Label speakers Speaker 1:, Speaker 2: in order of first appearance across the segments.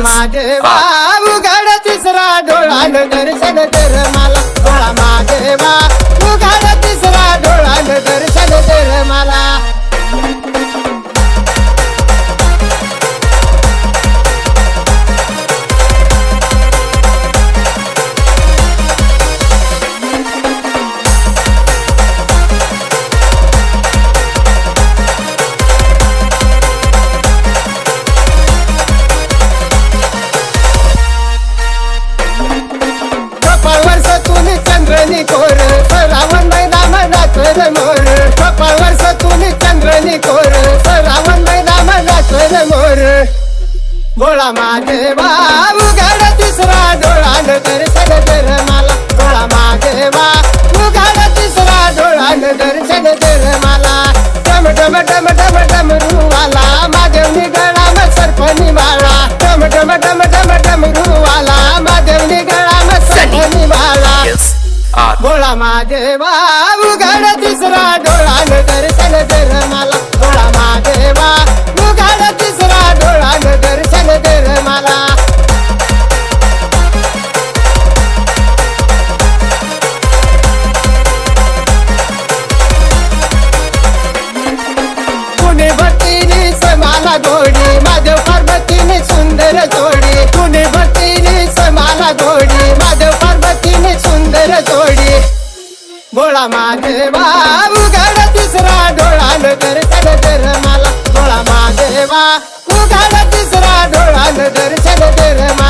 Speaker 1: गोळा
Speaker 2: Yes.
Speaker 1: महादेवा उघड तिसरा डोळान दर्शन कर गोळा महादेवा उघड तिसरा डोळान दर्शन कर मला गोळा महादेवा उघड तिसरा डोळान दर्शन कर मला रुवाला रुवाला. गोळा महादेवा तिसरा डोळान गोळा महादेवा उघड तिसरा डोळान दर्शन कर मला गोळा महादेवा उघड तिसरा डोळान दर्शन कर मला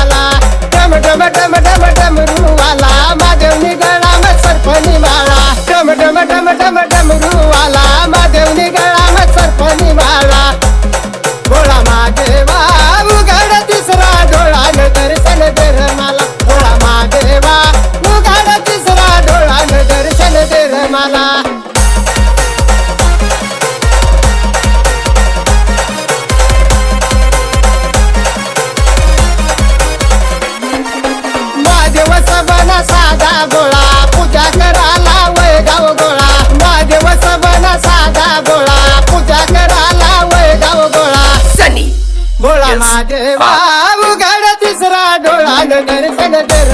Speaker 1: बोळा महादेवा उघड तिसरा
Speaker 2: डोळा
Speaker 1: नगर
Speaker 2: सगदर